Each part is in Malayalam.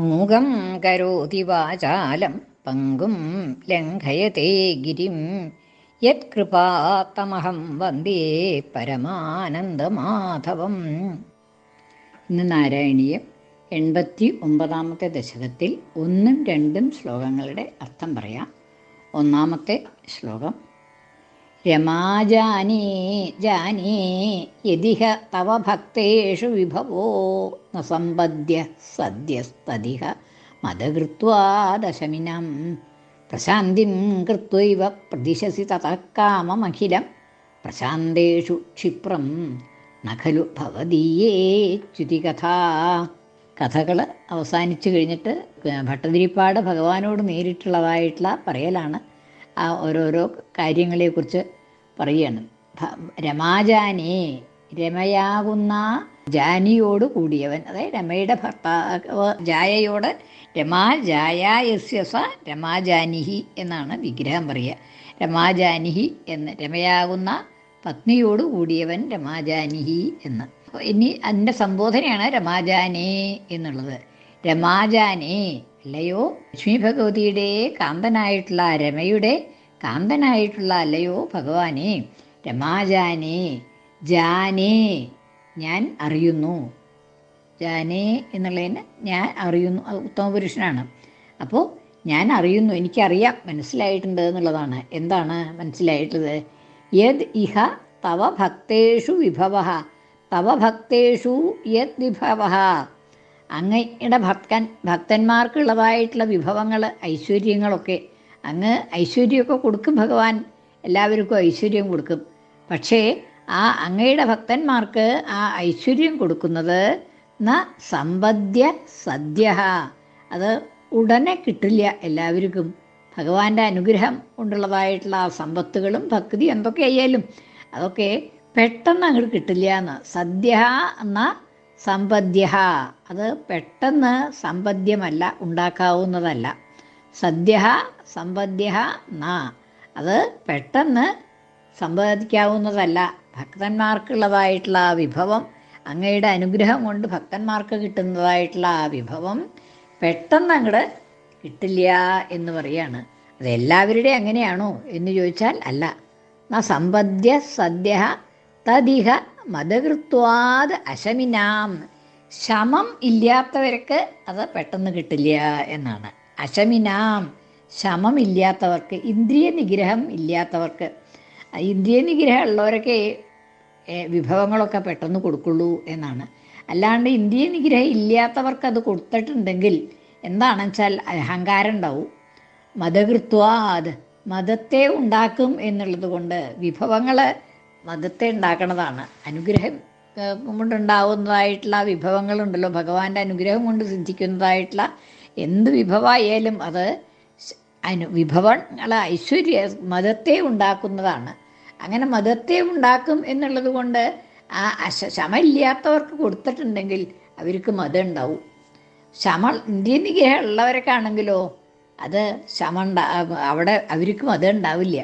മൂകം കരോതി വാചാലം പങ്കും ലംഘയത്തെ ഗിരിം. യത്കൃപാത്തമഹം വന്ദേ പരമാനന്ദമാധവം. ഇന്ന് നാരായണീയം എൺപത്തി ഒമ്പതാമത്തെ ദശകത്തിൽ ഒന്നും രണ്ടും ശ്ലോകങ്ങളുടെ അർത്ഥം പറയാം. ഒന്നാമത്തെ ശ്ലോകം രമാജാനേ ജാനീ യതിഹ തവ ഭക്തേഷു വിഭവോ ന സമ്പദ്യ സദ്യസ്തതിഹ മതകൃത്വാ ദശമിനം. പ്രശാന്തിം കൃത്വൈവ പ്രതിശസി തതഃ കാമമഖിലം. പ്രശാന്തേഷു ക്ഷിപ്രം ന ഖലു ഭവദീയേ ച്യുതികഥ. കഥകൾ അവസാനിച്ചു കഴിഞ്ഞിട്ട് ഭട്ടതിരിപ്പാട് ഭഗവാനോട് നേരിട്ടുള്ളതായിട്ടുള്ള പറയലാണ്. ആ ഓരോരോ കാര്യങ്ങളെക്കുറിച്ച് പറയുകയാണ്. രമാജാനെ രമയാകുന്ന ജാനിയോട് കൂടിയവൻ അതായത് രമയുടെ ഭർത്താവ് ജായയോട് രമാ രമാജാനിഹി എന്നാണ് വിഗ്രഹം പറയുക. രമാജാനിഹി എന്ന് രമയാകുന്ന പത്നിയോട് കൂടിയവൻ രമാജാനിഹി എന്ന്. ഇനി അതിന്റെ സംബോധനയാണ് രമാജാനേ എന്നുള്ളത്. രമാജാനേ അല്ലയോ ലക്ഷ്മി ഭഗവതിയുടെ കാന്തനായിട്ടുള്ള രമയുടെ കാന്തനായിട്ടുള്ള അല്ലയോ ഭഗവാനെ? രമാജാനേ ജാനേ ഞാൻ അറിയുന്നു. ജാനേ എന്നുള്ളതിന് ഞാൻ അറിയുന്നു. ഉത്തമ പുരുഷനാണ് അപ്പോൾ ഞാൻ അറിയുന്നു എനിക്കറിയാം മനസ്സിലായിട്ടുണ്ട് എന്നുള്ളതാണ്. എന്താണ് മനസ്സിലായിട്ടുള്ളത്? യദ് ഇഹ തവ ഭക്തേഷു വിഭവ. തവ ഭക്തേഷു യത് വിഭവ. അങ്ങയുടെ ഭക്തൻ ഭക്തന്മാർക്കുള്ളതായിട്ടുള്ള വിഭവങ്ങൾ ഐശ്വര്യങ്ങളൊക്കെ അങ്ങ് ഐശ്വര്യമൊക്കെ കൊടുക്കും ഭഗവാൻ. എല്ലാവർക്കും ഐശ്വര്യം കൊടുക്കും. പക്ഷേ ആ അങ്ങയുടെ ഭക്തന്മാർക്ക് ആ ഐശ്വര്യം കൊടുക്കുന്നത് ന സമ്പദ്യ സദ്യ അത് ഉടനെ കിട്ടില്ല എല്ലാവർക്കും. ഭഗവാന്റെ അനുഗ്രഹം കൊണ്ടുള്ളതായിട്ടുള്ള ആ സമ്പത്തുകളും ഭക്തി എന്തൊക്കെ ആയാലും അതൊക്കെ പെട്ടെന്ന് അങ്ങോട്ട് കിട്ടില്ല എന്ന്. സദ്യ എന്ന സമ്പദ്യ അത് പെട്ടെന്ന് സമ്പദ്യമല്ല ഉണ്ടാക്കാവുന്നതല്ല. സദ്യ സമ്പദ്യ ന. അത് പെട്ടെന്ന് സമ്പാദിക്കാവുന്നതല്ല. ഭക്തന്മാർക്കുള്ളതായിട്ടുള്ള ആ വിഭവം അങ്ങയുടെ അനുഗ്രഹം കൊണ്ട് ഭക്തന്മാർക്ക് കിട്ടുന്നതായിട്ടുള്ള ആ വിഭവം പെട്ടെന്ന് അങ്ങോട്ട് കിട്ടില്ല എന്ന് പറയാണ്. അത് എല്ലാവരുടെയും അങ്ങനെയാണോ എന്ന് ചോദിച്ചാൽ അല്ല. ന സമ്പദ്യ സദ്യ തദിഹ മതകൃത്വാത് അശമിനാം. ശമം ഇല്ലാത്തവർക്ക് അത് പെട്ടെന്ന് കിട്ടില്ല എന്നാണ്. അശമിനാം. ശമമില്ലാത്തവർക്ക് ഇന്ദ്രിയ നിഗ്രഹം ഇല്ലാത്തവർക്ക്. ഇന്ദ്രിയ നിഗ്രഹം ഉള്ളവരൊക്കെ വിഭവങ്ങളൊക്കെ പെട്ടെന്ന് കൊടുക്കുള്ളൂ എന്നാണ്. അല്ലാണ്ട് ഇന്ദ്രിയ നിഗ്രഹം ഇല്ലാത്തവർക്ക് അത് കൊടുത്തിട്ടുണ്ടെങ്കിൽ എന്താണെന്ന് വെച്ചാൽ അഹങ്കാരം ഉണ്ടാവും മതകൃത്വാത് മതത്തെ ഉണ്ടാക്കും എന്നുള്ളത് കൊണ്ട് വിഭവങ്ങൾ മതത്തെ ഉണ്ടാക്കണതാണ്. അനുഗ്രഹം കൊണ്ടുണ്ടാവുന്നതായിട്ടുള്ള വിഭവങ്ങളുണ്ടല്ലോ. ഭഗവാന്റെ അനുഗ്രഹം കൊണ്ട് സിദ്ധിക്കുന്നതായിട്ടുള്ള എന്ത് വിഭവമായാലും അത് അനു വിഭവങ്ങൾ ഐശ്വര്യ മതത്തെ ഉണ്ടാക്കുന്നതാണ്. അങ്ങനെ മതത്തെ ഉണ്ടാക്കും എന്നുള്ളത് കൊണ്ട് ആ അശ ശമയില്ലാത്തവർക്ക് കൊടുത്തിട്ടുണ്ടെങ്കിൽ അവർക്ക് മതം ഉണ്ടാവും. ശമ ഇന്ത്യൻ നിഗ്രഹം ഉള്ളവരൊക്കെ ആണെങ്കിലോ അത് ശമ അവിടെ അവർക്ക് മതം ഉണ്ടാവില്ല.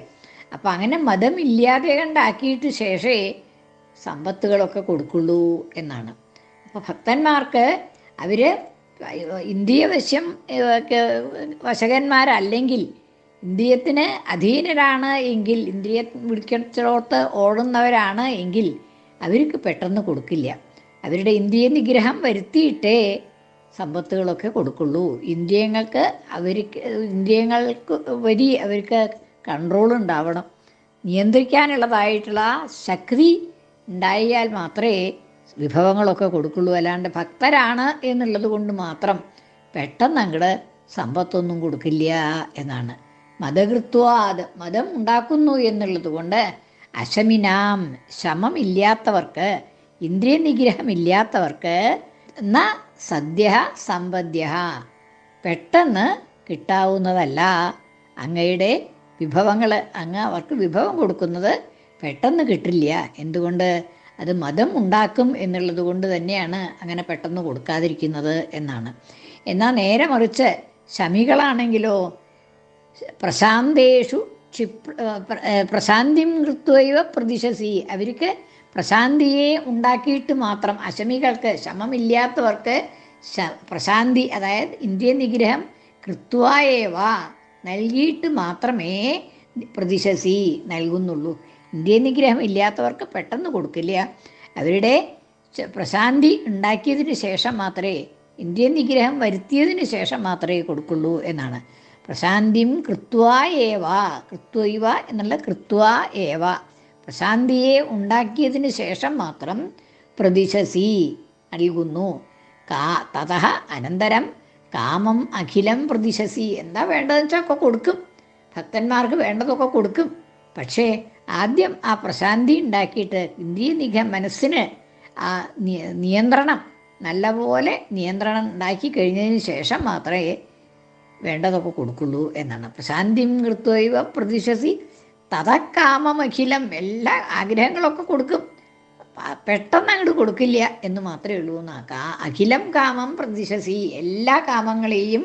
അപ്പം അങ്ങനെ മതം ഇല്ലാതെ കണ്ടാക്കിയിട്ട് ശേഷമേ സമ്പത്തുകളൊക്കെ കൊടുക്കുള്ളൂ എന്നാണ്. അപ്പോൾ ഭക്തന്മാർക്ക് അവർ ഇന്ദ്രിയവശ്യം വശം വശകന്മാരല്ലെങ്കിൽ ഇന്ത്യത്തിന് അധീനരാണ് എങ്കിൽ ഇന്ദ്രിയ വിളിക്കച്ചോട്ട് ഓടുന്നവരാണ് എങ്കിൽ അവർക്ക് പെട്ടെന്ന് കൊടുക്കില്ല. അവരുടെ ഇന്ത്യ നിഗ്രഹം വരുത്തിയിട്ടേ സമ്പത്തുകളൊക്കെ കൊടുക്കുള്ളൂ. ഇന്ത്യങ്ങൾക്ക് അവർക്ക് ഇന്ത്യങ്ങൾക്ക് വരി അവർക്ക് കൺട്രോൾ ഉണ്ടാവണം. നിയന്ത്രിക്കാനുള്ളതായിട്ടുള്ള ശക്തി ഉണ്ടായാൽ മാത്രമേ വിഭവങ്ങളൊക്കെ കൊടുക്കുള്ളൂ അല്ലാണ്ട് ഭക്തരാണ് എന്നുള്ളത് കൊണ്ട് മാത്രം പെട്ടെന്ന് അങ്ങോട്ട് സമ്പത്തൊന്നും കൊടുക്കില്ല എന്നാണ്. മതകൃത്വാത് മതം ഉണ്ടാക്കുന്നു എന്നുള്ളത് കൊണ്ട് അശമിനാം ശമമില്ലാത്തവർക്ക് ഇന്ദ്രിയ നിഗ്രഹമില്ലാത്തവർക്ക് ന സദ്യ സമ്പദ്യ പെട്ടെന്ന് കിട്ടാവുന്നതല്ല അങ്ങയുടെ വിഭവങ്ങൾ അങ്ങ് അവർക്ക് വിഭവം കൊടുക്കുന്നത് പെട്ടെന്ന് കിട്ടില്ല. എന്തുകൊണ്ട്? അത് മതം ഉണ്ടാക്കും എന്നുള്ളത് കൊണ്ട് തന്നെയാണ് അങ്ങനെ പെട്ടെന്ന് കൊടുക്കാതിരിക്കുന്നത് എന്നാണ്. എന്നാൽ നേരെ മറിച്ച് ശമികളാണെങ്കിലോ പ്രശാന്തേഷു ക്ഷിപ് പ്രശാന്തിം കൃത്വൈവ പ്രതിശസി. അവർക്ക് പ്രശാന്തിയെ ഉണ്ടാക്കിയിട്ട് മാത്രം അശമികൾക്ക് ശമമില്ലാത്തവർക്ക് പ്രശാന്തി അതായത് ഇന്ദ്രിയ നിഗ്രഹം കൃത്വായേവ നൽകിയിട്ട് മാത്രമേ പ്രതിശസി നൽകുന്നുള്ളൂ. ഇന്ദ്രിയ നിഗ്രഹം ഇല്ലാത്തവർക്ക് പെട്ടെന്ന് കൊടുക്കില്ല. അവരുടെ പ്രശാന്തി ഉണ്ടാക്കിയതിന് ശേഷം മാത്രമേ ഇന്ത്യൻ നിഗ്രഹം വരുത്തിയതിന് ശേഷം മാത്രമേ കൊടുക്കുള്ളൂ എന്നാണ്. പ്രശാന്തിം കൃത്വ ഏവ കൃത്വൈവ എന്നുള്ള കൃത്വ ഏവ. പ്രശാന്തിയെ ഉണ്ടാക്കിയതിന് ശേഷം മാത്രം പ്രതിശസി നൽകുന്നു. കാ തത അനന്തരം കാമം അഖിലം പ്രതിശസി. എന്താ വേണ്ടതെന്ന് വെച്ചാൽ ഒക്കെ കൊടുക്കും. ഭക്തന്മാർക്ക് വേണ്ടതൊക്കെ കൊടുക്കും. പക്ഷേ ആദ്യം ആ പ്രശാന്തി ഉണ്ടാക്കിയിട്ട് ഇന്ദ്രിയ നിഘ മനസ്സിന് ആ നിയന്ത്രണം നല്ലപോലെ നിയന്ത്രണം ഉണ്ടാക്കി കഴിഞ്ഞതിന് ശേഷം മാത്രമേ വേണ്ടതൊക്കെ കൊടുക്കുള്ളൂ എന്നാണ്. പ്രശാന്തിം കൃത്വൈവ പ്രതിശസി തതക്കാമമഖിലം എല്ലാ ആഗ്രഹങ്ങളൊക്കെ കൊടുക്കും. പെട്ടെന്ന് അങ്ങോട്ട് കൊടുക്കില്ല എന്ന് മാത്രമേ ഉള്ളൂ എന്നാ കാ അഖിലം കാമം പ്രതിശസി എല്ലാ കാമങ്ങളെയും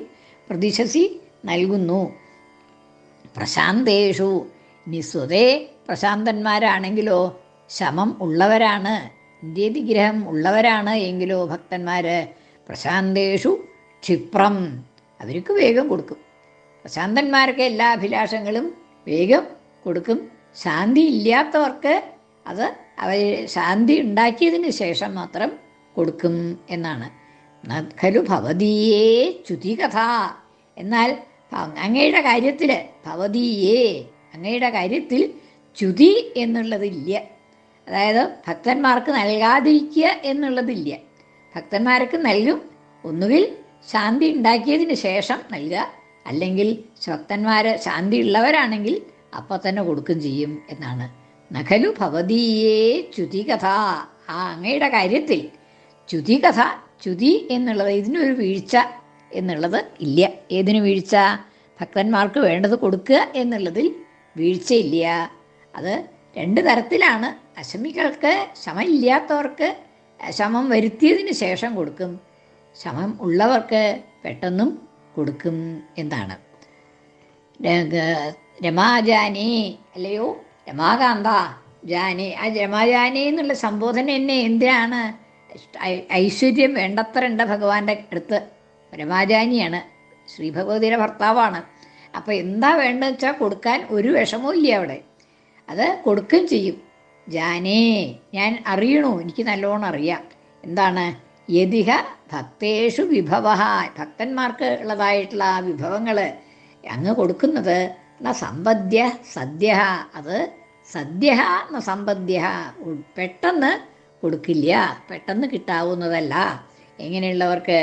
പ്രതിശസി നൽകുന്നു. പ്രശാന്തേഷു ഇനി സ്വതേ പ്രശാന്തന്മാരാണെങ്കിലോ ശമം ഉള്ളവരാണ് ഇന്ത്യതിഗ്രഹം ഉള്ളവരാണ് എങ്കിലോ ഭക്തന്മാർ പ്രശാന്തേഷു ക്ഷിപ്രം. അവർക്ക് വേഗം കൊടുക്കും. പ്രശാന്തന്മാർക്ക് എല്ലാ അഭിലാഷങ്ങളും വേഗം കൊടുക്കും. ശാന്തി ഇല്ലാത്തവർക്ക് അത് അവർ ശാന്തി ഉണ്ടാക്കിയതിന് ശേഷം മാത്രം കൊടുക്കും എന്നാണ്. ഖലു ഭവതീയേ ചുതികഥ. എന്നാൽ ഭ- അങ്ങയുടെ കാര്യത്തിൽ ഭവതീയേ അങ്ങയുടെ കാര്യത്തിൽ ചുതി എന്നുള്ളതില്ല. അതായത് ഭക്തന്മാർക്ക് നൽകാതിരിക്കുക എന്നുള്ളതില്ല. ഭക്തന്മാർക്ക് നൽകും ഒന്നുകിൽ ശാന്തി ഉണ്ടാക്കിയതിന് ശേഷം നൽകുക. അല്ലെങ്കിൽ ഭക്തന്മാർ ശാന്തി ഉള്ളവരാണെങ്കിൽ അപ്പം തന്നെ കൊടുക്കും ചെയ്യും എന്നാണ്. നഖലു ഭവതീയേ ചുതി കഥ. ആ അങ്ങയുടെ കാര്യത്തിൽ ചുതി കഥ ചുതി എന്നുള്ളത് ഇതിനൊരു വീഴ്ച എന്നുള്ളത് ഇല്ല. ഏതിനു വീഴ്ച? ഭക്തന്മാർക്ക് വേണ്ടത് കൊടുക്കുക എന്നുള്ളതിൽ വീഴ്ചയില്ല. അത് രണ്ട് തരത്തിലാണ്. അശമികൾക്ക് ശമമില്ലാത്തവർക്ക് ശമം വരുത്തിയതിന് ശേഷം കൊടുക്കും. ശമം ഉള്ളവർക്ക് പെട്ടെന്നും കൊടുക്കും എന്താണ് രമാജാനി അല്ലയോ? രമാകാന്ത ജാനി. ആ രമാജാനി എന്നുള്ള സംബോധന എന്നെ എന്തിനാണ്? ഐശ്വര്യം വേണ്ടത്ര ഉണ്ട് ഭഗവാന്റെ അടുത്ത്. രമാജാനിയാണ്. ശ്രീ ഭഗവതിയുടെ ഭർത്താവാണ്. അപ്പോൾ എന്താ വേണ്ടതെന്ന് വെച്ചാൽ കൊടുക്കാൻ ഒരു വിഷമവും ഇല്ല അവിടെ. അത് കൊടുക്കുകയും ചെയ്യും. ജാനേ ഞാൻ അറിയണു എനിക്ക് നല്ലോണം അറിയാം. എന്താണ്? യതിഹ ഭക്തേഷു വിഭവ. ഭക്തന്മാർക്ക് ഉള്ളതായിട്ടുള്ള ആ വിഭവങ്ങൾ അങ്ങ് കൊടുക്കുന്നത് ന സമ്പദ്യ സദ്യ അത് സദ്യ ന സമ്പദ്യ പെട്ടെന്ന് കൊടുക്കില്ല. പെട്ടെന്ന് കിട്ടാവുന്നതല്ല. എങ്ങനെയുള്ളവർക്ക്?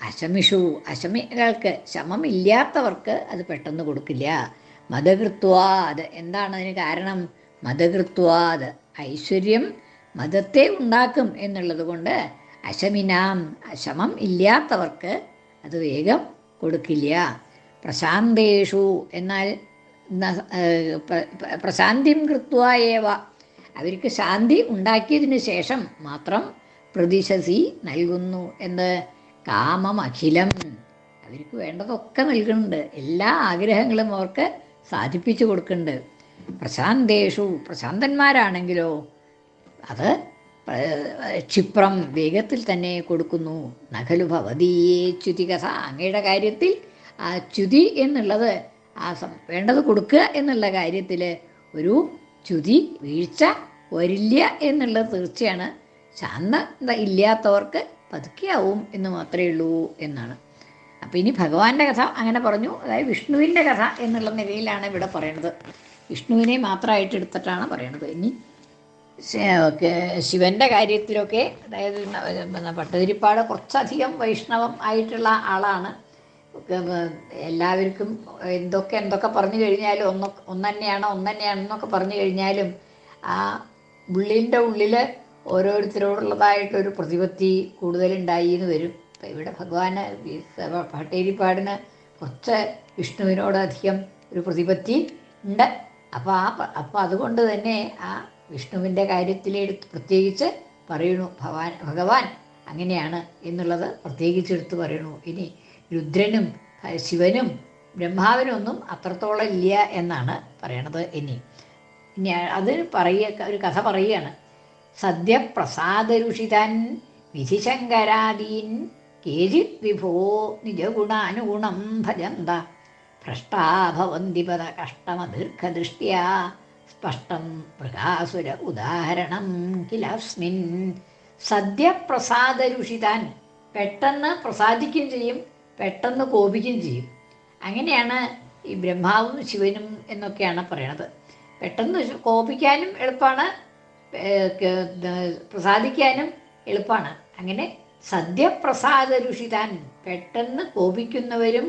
അശമിഷു അശമികൾക്ക് ശമമില്ലാത്തവർക്ക് അത് പെട്ടെന്ന് കൊടുക്കില്ല. മതകൃത്വാത് എന്താണ് അതിന് കാരണം? മതകൃത്വാത് ഐശ്വര്യം മതത്തെ ഉണ്ടാക്കും എന്നുള്ളത് കൊണ്ട് അശമിനാം അശമം ഇല്ലാത്തവർക്ക് അത് വേഗം കൊടുക്കില്ല. പ്രശാന്തേഷു എന്നാൽ പ്രശാന്തിം കൃത്വായേവ അവർക്ക് ശാന്തി ഉണ്ടാക്കിയതിന് ശേഷം മാത്രം പ്രതിശസി നൽകുന്നു എന്ന് കാമം അഖിലം അവർക്ക് വേണ്ടതൊക്കെ നൽകുന്നുണ്ട്. എല്ലാ ആഗ്രഹങ്ങളും അവർക്ക് സാധിപ്പിച്ചു കൊടുക്കുന്നുണ്ട്. പ്രശാന്തേഷു പ്രശാന്തന്മാരാണെങ്കിലോ അത് ക്ഷിപ്രം വേഗത്തിൽ തന്നെ കൊടുക്കുന്നു. നഖലു ഭവതീയേ ച്യുതികഥ അങ്ങയുടെ കാര്യത്തിൽ ആ ച്യുതി എന്നുള്ളത് ആ വേണ്ടത് കൊടുക്കുക എന്നുള്ള കാര്യത്തിൽ ഒരു ച്യുതി വീഴ്ച വരില്ല എന്നുള്ളത് തീർച്ചയാണ്. ശാന്ത ഇല്ലാത്തവർക്ക് പതുക്കെയാവും എന്ന് മാത്രമേ ഉള്ളൂ എന്നാണ്. അപ്പോൾ ഇനി ഭഗവാന്റെ കഥ അങ്ങനെ പറഞ്ഞു. അതായത് വിഷ്ണുവിന്റെ കഥ എന്നുള്ള നിലയിലാണ് ഇവിടെ പറയണത്. വിഷ്ണുവിനെ മാത്രമായിട്ട് എടുത്തിട്ടാണ് പറയണത്. ഇനി ശിവന്റെ കാര്യത്തിലൊക്കെ അതായത് പട്ടതിരിപ്പാട് കുറച്ചധികം വൈഷ്ണവം ആയിട്ടുള്ള ആളാണ്. എല്ലാവർക്കും എന്തൊക്കെ എന്തൊക്കെ പറഞ്ഞു കഴിഞ്ഞാലും ഒന്ന് ഒന്നന്നെയാണ് ഒന്നന്നെയാണെന്നൊക്കെ പറഞ്ഞു കഴിഞ്ഞാലും ആ ഉള്ളിന്റെ ഉള്ളിൽ ഓരോരുത്തരോടുള്ളതായിട്ടൊരു പ്രതിപത്തി കൂടുതലുണ്ടായി എന്ന് വരും. ഇപ്പം ഇവിടെ ഭഗവാന് ഭട്ടേരിപ്പാടിന് കുറച്ച് വിഷ്ണുവിനോട് അധികം ഒരു പ്രതിപത്തി ഉണ്ട്. അപ്പോൾ ആ അപ്പം അപ്പോൾ അതുകൊണ്ട് തന്നെ ആ വിഷ്ണുവിന്റെ കാര്യത്തിൽ പ്രത്യേകിച്ച് പറയണു ഭഗവാൻ ഭഗവാൻ അങ്ങനെയാണ് എന്നുള്ളത് പ്രത്യേകിച്ച് എടുത്ത് പറയണു. ഇനി രുദ്രനും ശിവനും ബ്രഹ്മാവിനൊന്നും അത്രത്തോളം ഇല്ല എന്നാണ് പറയണത് ഇനി. ഇനി അത് പറയുക ഒരു കഥ പറയുകയാണ്. സദ്യ പ്രസാദരുഷിതൻ വിധിശങ്കരാദീൻ കേചിത് വിഭോ നിജഗുണാനുഗുണം ഭജന്ത. ഭ്രഷ്ടാഭവന്തി പദ കഷ്ടമദീർഘദൃഷ്ട്യാ സ്പഷ്ടം മൃഗാസുര ഉദാഹരണം കിലസ്മിൻ. സദ്യപ്രസാദരുഷിതാൻ പെട്ടെന്ന് പ്രസാദിക്കുകയും ചെയ്യും പെട്ടെന്ന് കോപിക്കുകയും ചെയ്യും. അങ്ങനെയാണ് ഈ ബ്രഹ്മാവും ശിവനും എന്നൊക്കെയാണ് പറയണത്. പെട്ടെന്ന് കോപിക്കാനും എളുപ്പമാണ് പ്രസാദിക്കാനും എളുപ്പമാണ് അങ്ങനെ സദ്യപ്രസാദ രുഷിതാൻ പെട്ടെന്ന് കോപിക്കുന്നവരും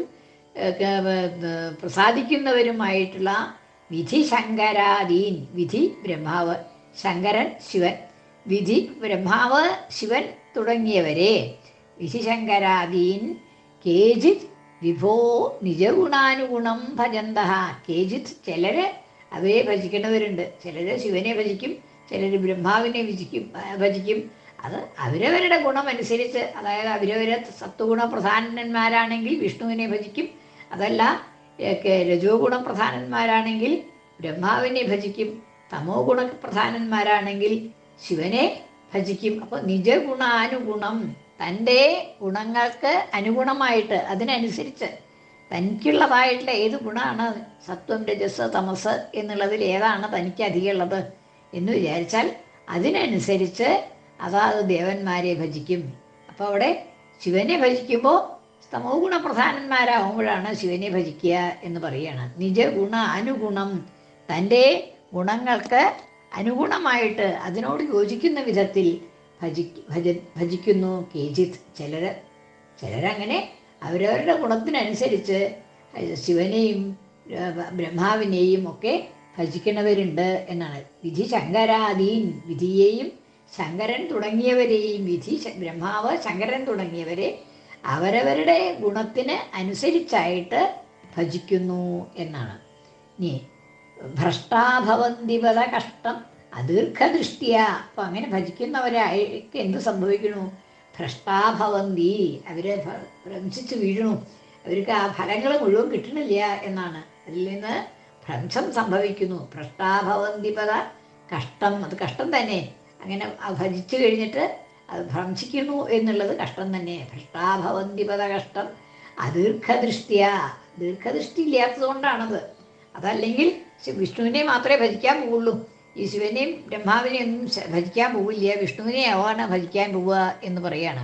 പ്രസാദിക്കുന്നവരുമായിട്ടുള്ള വിധി ശങ്കരാദീൻ വിധി ബ്രഹ്മാവ് ശങ്കരൻ ശിവൻ വിധി ബ്രഹ്മാവ് ശിവൻ തുടങ്ങിയവരെ വിധിശങ്കരാദീൻ കേജിത് വിഭോ നിജഗുണാനുഗുണം ഭജന്ത കേജിത് ചിലര് അവയെ ഭജിക്കുന്നവരുണ്ട്. ചിലര് ശിവനെ ഭജിക്കും. ചിലര് ബ്രഹ്മാവിനെ ഭജിക്കും ഭജിക്കും അത് അവരവരുടെ ഗുണമനുസരിച്ച് അതായത് അവരവരെ സത്വഗുണ പ്രധാനന്മാരാണെങ്കിൽ വിഷ്ണുവിനെ ഭജിക്കും. അതല്ല രജോ ഗുണ പ്രധാനന്മാരാണെങ്കിൽ ബ്രഹ്മാവിനെ ഭജിക്കും. തമോ ഗുണ പ്രധാനന്മാരാണെങ്കിൽ ശിവനെ ഭജിക്കും. അപ്പോൾ നിജഗുണാനുഗുണം തന്റെ ഗുണങ്ങൾക്ക് അനുഗുണമായിട്ട് അതിനനുസരിച്ച് തനിക്കുള്ളതായിട്ടുള്ള ഏത് ഗുണമാണ്? സത്വം രജസ് തമസ് എന്നുള്ളതിൽ ഏതാണ് തനിക്ക് അധികമുള്ളത്? എന്ന് വിചാരിച്ചാൽ അതിനനുസരിച്ച് അതാത് ദേവന്മാരെ ഭജിക്കും. അപ്പോൾ അവിടെ ശിവനെ ഭജിക്കുമ്പോൾ തമോ ഗുണപ്രധാനന്മാരാകുമ്പോഴാണ് ശിവനെ ഭജിക്കുക എന്ന് പറയുകയാണ്. നിജഗുണ അനുഗുണം. തന്റെ ഗുണങ്ങൾക്ക് അനുഗുണമായിട്ട് അതിനോട് യോജിക്കുന്ന വിധത്തിൽ ഭജി ഭജ ഭജിക്കുന്നു. കേജിത് ചിലർ ചിലരങ്ങനെ അവരവരുടെ ഗുണത്തിനനുസരിച്ച് ശിവനെയും ബ്രഹ്മാവിനെയും ഒക്കെ ഭജിക്കുന്നവരുണ്ട് എന്നാണ്. വിധി ശങ്കരാദീൻ വിധിയെയും ശങ്കരൻ തുടങ്ങിയവരെയും വിധി ബ്രഹ്മാവ് ശങ്കരൻ തുടങ്ങിയവരെ അവരവരുടെ ഗുണത്തിന് അനുസരിച്ചായിട്ട് ഭജിക്കുന്നു എന്നാണ്. ഇനി ഭ്രഷ്ടാഭവന്തിപത കഷ്ടം അദീർഘദൃഷ്ടിയ. അപ്പം അങ്ങനെ ഭജിക്കുന്നവരായിട്ട് എന്ത് സംഭവിക്കണു ഭ്രഷ്ടാഭവന്തി അവരെ ഭ്രംശിച്ച് വീഴണു അവർക്ക് ആ ഫലങ്ങൾ മുഴുവൻ കിട്ടണില്ല എന്നാണ്. അതിൽ നിന്ന് ഭ്രംശം സംഭവിക്കുന്നു. ഭ്രഷ്ടാഭവന്തി പദ. കഷ്ടം അത് കഷ്ടം തന്നെ. അങ്ങനെ ഭജിച്ചു കഴിഞ്ഞിട്ട് അത് ഭ്രംശിക്കുന്നു എന്നുള്ളത് കഷ്ടം തന്നെ. ഭ്രഷ്ടാഭവന്തി പദ കഷ്ടം. അദീർഘദൃഷ്ടിയ. ദീർഘദൃഷ്ടി ഇല്ലാത്തത് കൊണ്ടാണത് അതല്ലെങ്കിൽ വിഷ്ണുവിനെ മാത്രമേ ഭജിക്കാൻ പോവുള്ളൂ. ഈ ശിവനെയും ബ്രഹ്മാവിനെയും ഒന്നും ഭജിക്കാൻ പോവില്ല. വിഷ്ണുവിനെ ആവാണ് ഭജിക്കാൻ പോവുക എന്ന് പറയാണ്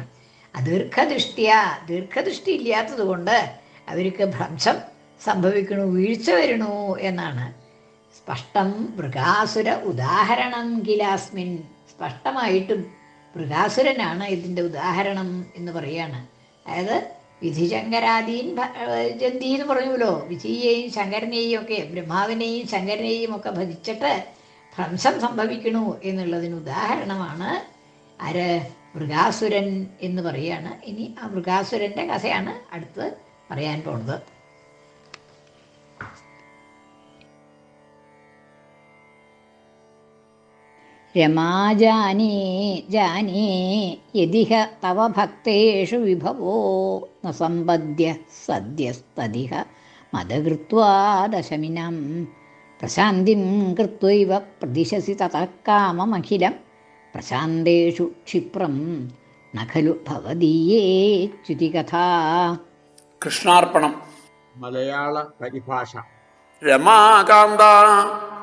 അദീർഘദൃഷ്ടിയാ. ദീർഘദൃഷ്ടി ഇല്ലാത്തത് കൊണ്ട് അവർക്ക് ഭ്രംശം സംഭവിക്കണു വീഴ്ച വരണു എന്നാണ്. സ്പഷ്ടം മൃഗാസുര ഉദാഹരണം ഗിലാസ്മിൻ. സ്പഷ്ടമായിട്ടും മൃഗാസുരനാണ് ഇതിന്റെ ഉദാഹരണം എന്ന് പറയാണ്. അതായത് വിധിശങ്കരാദീൻ ശങ്കരാദീൻ ജന്തി എന്ന് പറഞ്ഞുല്ലോ വിധിയെയും ശങ്കരനെയും ഒക്കെ ബ്രഹ്മാവിനെയും ശങ്കരനെയും ഒക്കെ ഭജിച്ചിട്ട് ഭ്രംശം സംഭവിക്കണു എന്നുള്ളതിന് ഉദാഹരണമാണ് ആര്? മൃഗാസുരൻ എന്ന് പറയാണ്. ഇനി ആ മൃഗാസുരന്റെ കഥയാണ് അടുത്ത് പറയാൻ പോണത്. രമാജാനേ ജാനീ യതിഹ തവ ഭക്തേഷു വിഭവോ ന സമ്പദ്യ സദ്യസ്തതിഹ മതകൃത്വാ ദശമിനം. പ്രശാന്തിം കൃത്വൈവ പ്രതിശസി തതഃ കാമമഖിലം. പ്രശാന്തേഷു ക്ഷിപ്രം ന ഖലു ഭവദീയേച്യുതികഥാ കൃഷ്ണാർപ്പണം. മലയാള പരിഭാഷ. രമാകാന്ത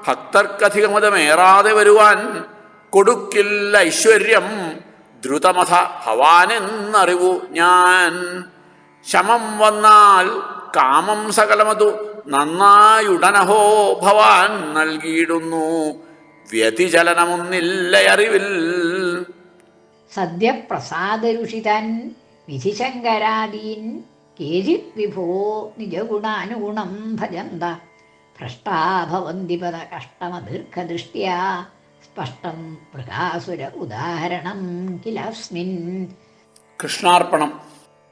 ഭക്തർക്കധികമതമേറാതെ വരുവാൻ കൊടുക്കിൽ ഐശ്വര്യം. ദ്രുതമഥ ഭവാനെന്നറിവു ഞാൻ. ശമം വന്നാൽ കാമം സകലമതു നന്നായുടനഹോ ഭവാൻ നൽകിയിടുന്നു. വ്യതിചലനമൊന്നില്ല അറിവിൽ? സദ്യപ്രസാദരുഷിതൻ വിധിശങ്കരാദീൻ കേചിത് വിഭോ നിജഗുണാനുഗുണം ഭജന്ത. ഭ്രഷ്ടാഭവന്തി പദ കഷ്ടമദീർഘദൃഷ്ട്യാ. സ്പഷ്ടം മൃഗാസുര ഉദാഹരണം കിലസ്മിൻ. കൃഷ്ണാർപ്പണം.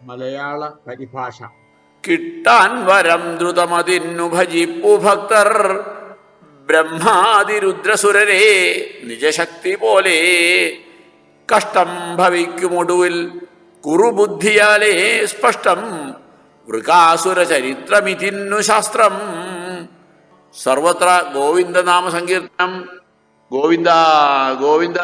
മലയാള പരിഭാഷ. കിട്ടാൻ വരം ദ്രുതമതിന്നു ഭജിപ്പു ഭക്തർ. ബ്രഹ്മാതിരുദ്രസുരരെ നിജശക്തി പോലെ കഷ്ടം ഭവിക്കുമൊടുവിൽ കുറുബുദ്ധിയാലേ സ്പഷ്ടം. വൃകാസുര ചരിത്രമിതിന്നു ശാസ്ത്രം. സർവത്ര ഗോവിന്ദനാമ സങ്കീർത്തനം ഗോവിന്ദ ഗോവിന്ദ.